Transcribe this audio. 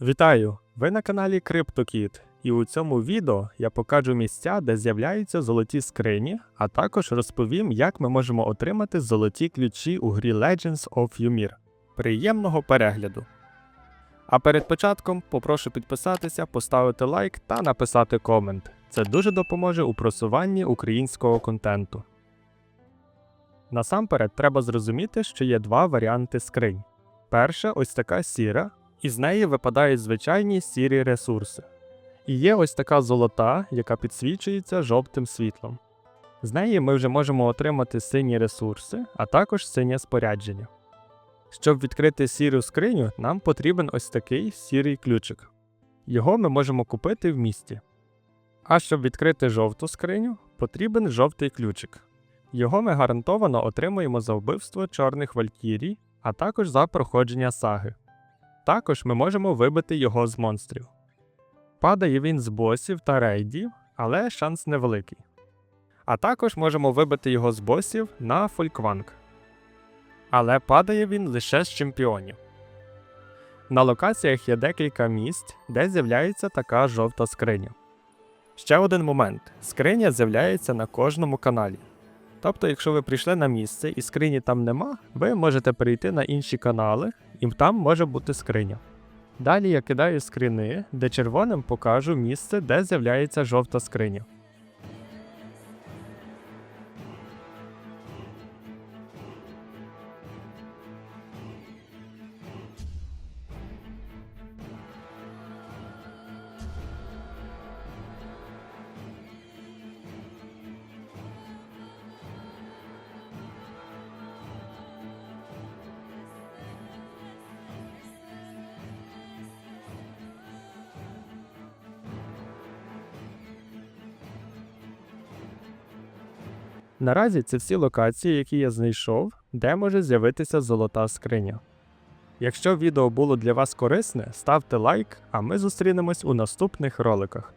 Вітаю! Ви на каналі CryptoKit, і у цьому відео я покажу місця, де з'являються золоті скрині, а також розповім, як ми можемо отримати золоті ключі у грі Legends of Ymir. Приємного перегляду! А перед початком попрошу підписатися, поставити лайк та написати комент. Це дуже допоможе у просуванні українського контенту. Насамперед треба зрозуміти, що є два варіанти скринь. Перша ось така сіра, і з неї випадають звичайні сірі ресурси. І є ось така золота, яка підсвічується жовтим світлом. З неї ми вже можемо отримати сині ресурси, а також синє спорядження. Щоб відкрити сіру скриню, нам потрібен ось такий сірий ключик. Його ми можемо купити в місті. А щоб відкрити жовту скриню, потрібен жовтий ключик. Його ми гарантовано отримуємо за вбивство чорних валькірій, а також за проходження саги. Також ми можемо вибити його з монстрів. Падає він з босів та рейдів, але шанс невеликий. А також можемо вибити його з босів на фолькванг. Але падає він лише з чемпіонів. На локаціях є декілька місць, де з'являється така жовта скриня. Ще один момент: скриня з'являється на кожному каналі. Тобто, якщо ви прийшли на місце і скрині там нема, ви можете перейти на інші канали, і там може бути скриня. Далі я кидаю скрини, де червоним покажу місце, де з'являється жовта скриня. Наразі це всі локації, які я знайшов, де може з'явитися золота скриня. Якщо відео було для вас корисне, ставте лайк, а ми зустрінемось у наступних роликах.